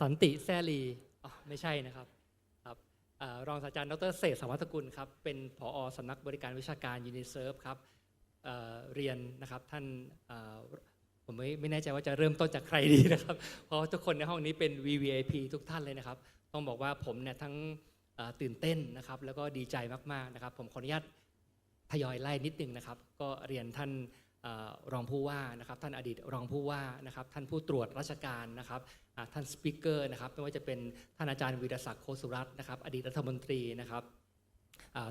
สันติแซลีอ๋อไม่ใช่นะครับครับรองศาสตราจารย์ดรเศษสวัสดกุลครับเป็นผอสำนักบริการวิชาการยูนิเซิร์ฟครับเรียนนะครับท่านผมไม่ไม่แน่ใจว่าจะเริ่มต้นจากใครดีนะครับ เพราะทุกคนในห้องนี้เป็น VVIP ทุกท่านเลยนะครับ ต้องบอกว่าผมเนี่ยทั้งตื่นเต้นนะครับ แล้วก็ดีใจมากๆนะครับ ผมขออนุญาตทยอยไล่นิดนึงนะครับ ก็เรียนท่านรองผู้ว่านะครับท่านอดีตรองผู้ว่านะครับท่านผู้ตรวจราชการนะครับท่านสปิเกอร์นะครับไม่ว่าจะเป็นท่านอาจารย์วีรศักดิ์โคสุรัตน์นะครับอดีตรัฐมนตรีนะครับ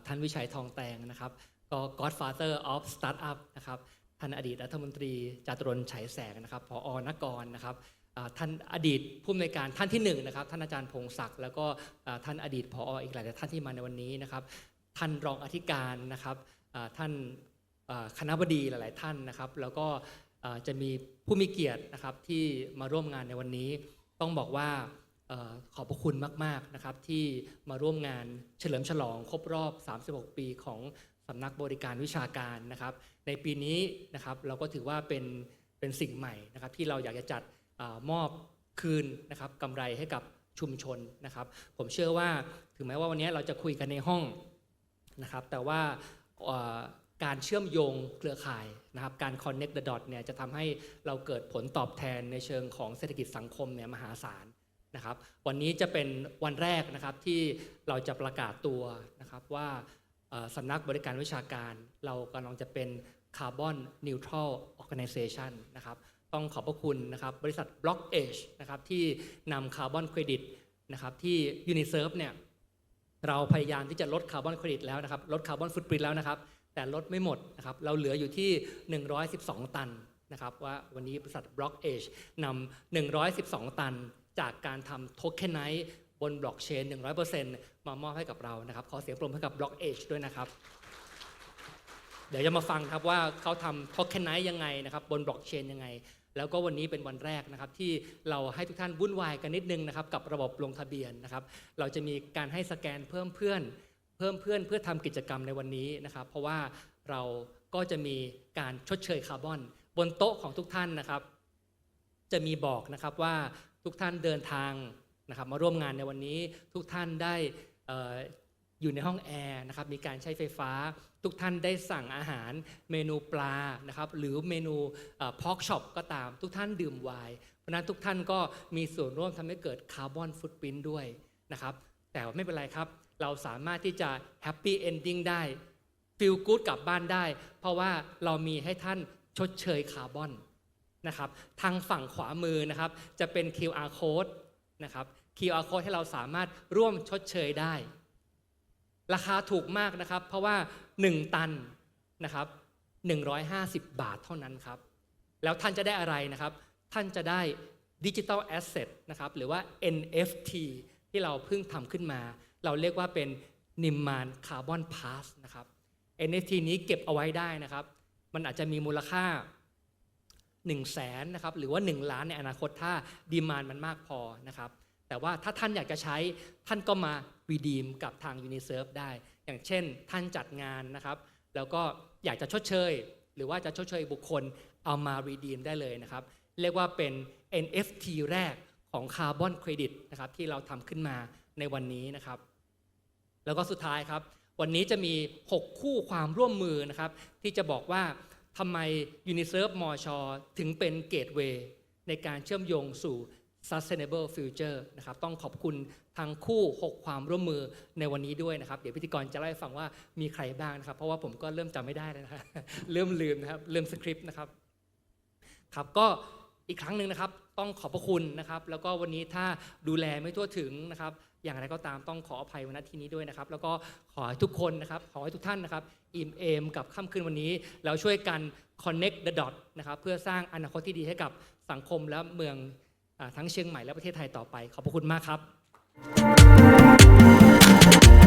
ท่านวิชัยทองแตงนะครับก็ Godfather of Startup นะครับท่านอดีตรัฐมนตรีจาตุรนฉายแสงนะครับพออนกรนะครับท่านอดีตผู้อำนวยการท่านที่หนึ่งนะครับท่านอาจารย์พงศักดิ์แล้วก็ท่านอดีตพออีกหลายท่านที่มาในวันนี้นะครับท่านรองอธิการนะครับท่าน คณะบดีหลาย ๆ ท่านนะครับ แล้วก็จะมีผู้มีเกียรตินะครับที่มาร่วมงานในวันนี้ ต้องบอกว่าเอขอบพระคุณมาก ๆ นะครับที่มาร่วมงานเฉลิมฉลองครบรอบ 36 ปีของสำนักบริการวิชาการนะครับ ในปีนี้นะครับเราก็ถือว่าเป็นเป็นสิ่งใหม่นะครับ ที่เราอยากจะจัดอมอบคืนนะครับกำไรให้กับชุมชนนะครับ ผมเชื่อว่าถึงแม้ว่าวันนี้เราจะคุยกันในห้องนะครับ แต่ว่า การเชื่อมโยงเครือข่ายนะครับการ connect the dot เนี่ยจะทำให้เราเกิดผลตอบแทนในเชิงของเศรษฐกิจสังคมเนี่ยมหาศาลนะครับวันนี้จะเป็นวันแรกนะครับที่เราจะประกาศตัวนะครับว่าสำนักบริการวิชาการ เรากำลังจะเป็น Carbon Neutral Organization นะครับต้องขอบพระคุณนะครับบริษัท Block Age นะครับที่นำคาร์บอนเครดิตนะครับที่ Uniserve เนี่ยเราพยายามที่จะลดคาร์บอนเครดิตแล้วนะครับลดคาร์บอนฟุตปรินแล้วนะครับ แต่ลดไม่หมดนะครับเราเหลืออยู่ที่ 112 ตันนะครับว่าวันนี้บริษัท Block Age นำ112 ตัน จากการทำโทเค็นไนซ์บนบล็อกเชน 100%มามอบให้กับเรานะครับขอเสียงปรบมือให้กับ Block Age ด้วยนะครับเดี๋ยวจะมาฟังครับว่าเขาทำโทเค็นไนซ์ยังไงนะครับบนบล็อกเชนยังไง แล้วก็วันนี้เป็นวันแรกนะครับที่เราให้ทุกท่านวุ่นวายกันนิดนึงนะครับกับระบบลงทะเบียนนะครับเราจะมีการให้สแกนเพิ่มเพื่อน เพิ่มเพื่อนเพื่อทำกิจกรรมในวันนี้นะครับ เพราะว่าเราก็จะมีการชดเชยคาร์บอน บนโต๊ะของทุกท่านนะครับ จะมีบอกนะครับว่าทุกท่านเดินทางนะครับมาร่วมงานในวันนี้ทุกท่านได้ออยู่ในห้องแอร์นะครับมีการใช้ไฟฟ้า ทุกท่านได้สั่งอาหารเมนูปลานะครับหรือเมนูพอกช็อปก็ตาม ทุกท่านดื่มไวน์เพราะฉะนั้นทุกท่านก็มีส่วนร่วมทำให้เกิดคาร์บอนฟุตปรินด้วยนะครับ แต่ว่าไม่เป็นไรครับ เราสามารถที่จะแฮปปี้เอนดิ้งได้ฟิลกู๊ดกลับบ้านได้ เพราะว่าเรามีให้ท่านชดเชยคาร์บอนนะครับทางฝั่งขวามือนะครับ จะเป็น QR code นะครับ QR code ให้เราสามารถร่วมชดเชยได้ ราคาถูกมากนะครับ เพราะว่า 1 ตันนะครับ150 บาทเท่านั้นครับ แล้วท่านจะได้อะไรนะครับ ท่านจะได้ดิจิ t a ลแอสเซทนะครับ หรือว่า NFT ที่เราเพิ่งทำขึ้นมา เราเรียกว่าเป็นนิมมานคาร์บอนพาสนะครับ NFT นี้เก็บเอาไว้ได้นะครับ มันอาจจะมีมูลค่า1 0 0 0 0แสนนะครับหรือว่า 1 ล้านในอนาคตถ้าดีมานมันมากพอนะครับ แต่ว่าถ้าท่านอยากจะใช้ท่านก็มา redeem กับทาง Uniserve ได้ อย่างเช่น ท่านจัดงานนะครับ แล้วก็อยากจะชดเชย หรือว่าจะชดเชยบุคคลเอามา redeem ได้เลยนะครับ เรียกว่าเป็น NFT แรก ของคาร์บอนเครดิตนะครับที่เราทำขึ้นมาในวันนี้นะครับ แล้วก็สุดท้ายครับ วันนี้จะมี 6 คู่ความร่วมมือนะครับ ที่จะบอกว่าทำไม Uniserve มอชอถึงเป็นเกตเวย์ในการเชื่อมโยงสู่ Sustainable Future นะครับต้องขอบคุณทั้งคู่ 6 ความร่วมมือในวันนี้ด้วยนะครับ เดี๋ยวพิธีกรจะเล่าให้ฟังว่ามีใครบ้างนะครับ เพราะว่าผมก็เริ่มจำไม่ได้แล้วนะครับเริ่มลืมนะครับลืมสคริปต์นะครับครับก็ อีกครั้งหนึ่งนะครับต้องขอบพระคุณนะครับ แล้วก็วันนี้ถ้าดูแลไม่ทั่วถึงนะครับ อย่างไรก็ตามต้องขออภัยวันนาทีนี้ด้วยนะครับ แล้วก็ขอให้ทุกคนนะครับ ขอให้ทุกท่านนะครับอิ่มเอมกับค่ำคืนวันนี้ แล้วช่วยกัน connect the dot นะครับเพื่อสร้างอนาคตที่ดีให้กับสังคมและเมืองอทั้งเชียงใหม่และประเทศไทยต่อไป ขอบพระคุณมากครับ